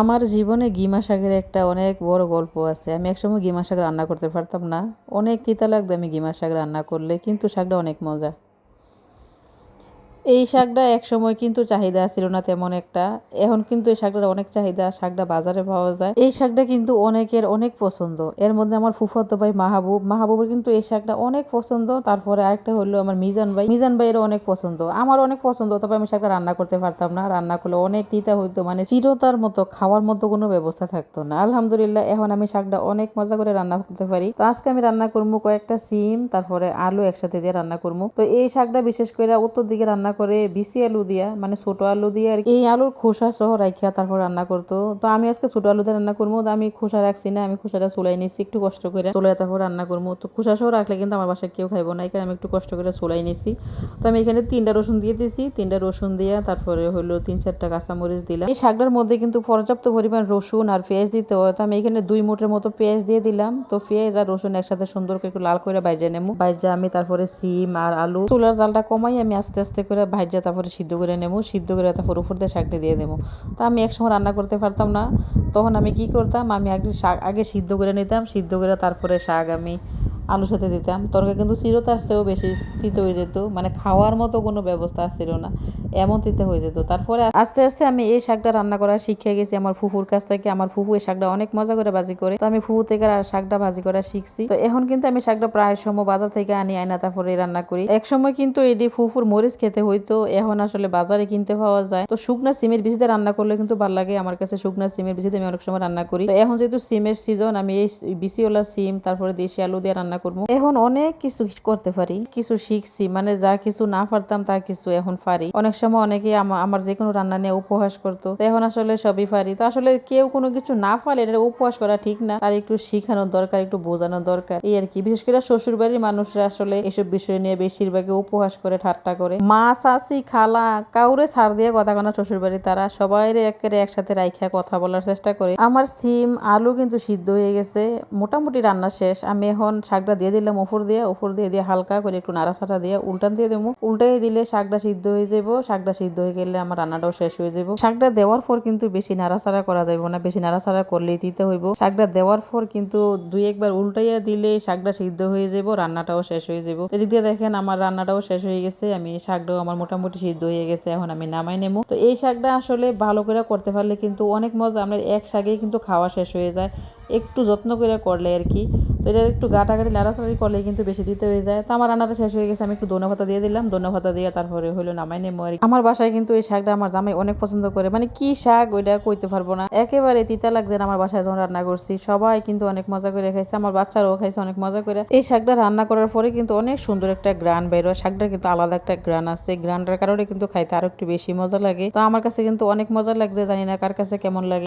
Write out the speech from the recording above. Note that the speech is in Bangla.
আমার জীবনে গিমা শাকের একটা অনেক বড় গল্প আছে। আমি একসময় গিমা শাক রান্না করতে পারতাম না। অনেক তিতা লাগতো আমি গিমা শাক রান্না করলে, কিন্তু শাকটা অনেক মজা। এই শাকটা এক সময় কিন্তু চাহিদা ছিল না তেমন একটা। এখন কিন্তু এই শাকটার অনেক চাহিদা, শাকটা বাজারে পাওয়া যায়। এই শাকটা কিন্তু অনেকের অনেক পছন্দ। এর মধ্যে আমার ফুফাতো ভাই মাহবুব, মাহবুবের কিন্তু এই শাকটা অনেক পছন্দ। তারপরে আরেকটা হলো আমার মিজান ভাই। মিজান ভাইয়েরও অনেক পছন্দ। আমার অনেক পছন্দ, তবে আমি শাকটা রান্না করতে পারতাম না। রান্না করলে অনেক তিতা হইতো মানে চিরতার মতো, খাওয়ার মতো কোনো ব্যবস্থা থাকতো না। আলহামদুলিল্লাহ, এখন আমি শাকটা অনেক মজা করে রান্না করতে পারি। তো আজকে আমি রান্না করব কয়েকটা সিম, তারপরে আলু একসাথে দিয়ে রান্না করব। তো এই শাকটা বিশেষ করে উত্তর দিকে রান্না করে বিসি আলু দিয়া মানে ছোট আলু দিয়ে আর। এই আলুর খোসা সহ রাখিয়া তারপর রান্না করতো। তো আমি আজকে ছোট আলু দিয়ে রান্না করব, তো আমি খোসা রাখছি না, আমি খোসাটা চুলাই নিচ্ছি একটু কষ্ট করে। চুলাই তারপর রান্না করব। তো খোসা সহ রাখলে কিন্তু আমার বাসায় কেউ খাইবো না এখানে আমি একটু কষ্ট করে চুলাই নিচ্ছি তো আমি এখানে তিনটা রসুন দিয়ে দিয়েছি তিনটা রসুন দিয়ে তারপরে হলো তিন চারটা কাঁচামরিচ দিলাম। এই শাকটার মধ্যে কিন্তু পর্যাপ্ত পরিমাণ রসুন আর পেঁয়াজ দিতে হয়, তো আমি এখানে দুই মুঠের মতো পেঁয়াজ দিয়ে দিলাম। তো পেঁয়াজ আর রসুন একসাথে সুন্দর করে একটু লাল করে ভাজা নেব। ভাজা আমি তারপরে সিম আর আলু। চুলার জালটা কমাই আমি আস্তে আস্তে করে ভাজা তারপরে সিদ্ধ করে নেব, সিদ্ধ করে তারপর উপর দিয়ে শাকটা দিয়ে দেবো। তো আমি একসময় রান্না করতে পারতাম না। তখন আমি কি করতাম, আমি আগে শাক, আগে সিদ্ধ করে নিতাম, সিদ্ধ করে তারপরে শাক আমি আলুর সাথে দিতাম। তরকারি কিন্তু চিরতার চেয়েও বেশি তিতে হয়ে যেত। মানে খাওয়ার মতো কোনো ব্যবস্থা ছিল না। এমন তিতে হয়ে যেত। তারপরে আস্তে আস্তে আমি এই শাকটা রান্না করা শিখে গেছি আমার ফুফুর কাছ থেকে। আমার ফুফু এই শাকটা অনেক মজা করে ভাজি করে। তো আমি ফুফু থেকে শাকটা ভাজি করা শিখছি। তো এখন কিন্তু আমি শাকটা প্রায় সময় বাজার থেকে আনি, আয়না তারপরে রান্না করি। এক সময় কিন্তু এটি ফুফুর মরিচ খেতে হইতো, এখন আসলে বাজারে কিনতে পাওয়া যায়। তো শুকনা সিমের বিচিতে রান্না করলে কিন্তু ভালো লাগে। আমার কাছে শুকনা সিমের বিচিতে আমি অনেক সময় রান্না করি। তো এখন যেহেতু সিমের সিজন আমি এই বিচিওয়ালা সিম, তারপরে দেশি আলু দিয়ে রান্না করব। এখন অনেক কিছু করতে পারি, কিছু শিখছি মানে যা কিছু না পারতাম তা কিছু এখন পারি। অনেক সময় অনেকে আমার যে কোনো রান্না নিয়ে উপহাস করতো এখন আসলে সবই পারি। তো আসলে কেউ কোনো কিছু না পারলে এটা উপহাস করা ঠিক না তার একটু শিখানোর দরকার, একটু বোঝানোর দরকার। এই আর কি। বিশেষ করে শ্বশুর বাড়ির মানুষরা আসলে এসব বিষয় নিয়ে বেশিরভাগই উপহাস করে, ঠাট্টা করে। মা শাসি খালা, কাউরে ছাড় দিয়ে কথা কানা শ্বশুর বাড়ি তারা। সবাই একেবারে একসাথে রাইখা কথা বলার চেষ্টা করে। আমার সিম আলু কিন্তু সিদ্ধ হয়ে গেছে, মোটামুটি রান্না শেষ। আমি এখন শাকটা দিয়ে দিলাম উপর দিয়ে উপর দিয়ে দিয়ে হালকা করে একটু নাড়াচাড়া দিয়ে উল্টান দিয়ে দেবো। উল্টাই দিলে শাকটা সিদ্ধ হয়ে যাব, শাকটা সিদ্ধ হয়ে গেলে আমার রান্নাটাও শেষ হয়ে যাব। শাকটা দেওয়ার পর কিন্তু বেশি নাড়াচাড়া করা যাবে না, বেশি নাড়াচাড়া করলেই দিতে হইব। শাকটা দেওয়ার পর কিন্তু দুই একবার উল্টাইয়া দিলে শাকটা সিদ্ধ হয়ে যাব, রান্নাটাও শেষ হয়ে যাব। এদিক দিয়ে দেখেন আমার রান্নাটাও শেষ হয়ে গেছে, আমি শাকটাও আমার মোটামুটি সিদ্ধ হয়ে গেছে, এখন আমি নামাই নেব। তো এই শাকটা আসলে ভালো করে করতে পারলে কিন্তু অনেক মজা, আমরা এক শাকেই কিন্তু খাওয়া শেষ হয়ে যায়। একটু যত্ন করে করলে আর কি। তো এটা একটু গাটাগাটি লাড়াচাড়ি করলে কিন্তু বেশি দিতে হয়ে যায়। তো আমার রান্নাটা শেষ হয়ে গেছে, আমি একটু দোনো ভাতা দিয়ে দিলাম। দোনো ভাতা দিয়ে তারপরে হলো নামাই নেব আর আমার বাসায় কিন্তু এই শাকটা আমার জামাই অনেক পছন্দ করে। মানে কি শাক ওইটা কইতে পারব না। একেবারে তিতা লাগছে আমার বাসায় যখন রান্না করছি। সবাই কিন্তু অনেক মজা করে খাইছে, আমার বাচ্চারাও খাইছে অনেক মজা করে। এই শাকটা রান্না করার পরে কিন্তু অনেক সুন্দর একটা গ্রান বের শাকটা কিন্তু আলাদা একটা গ্রান আছে। গ্রানটার কারণে কিন্তু খাইতে আরও একটু বেশি মজা লাগে। তো আমার কাছে কিন্তু অনেক মজা লাগছে, জানি না কার কাছে কেমন লাগে।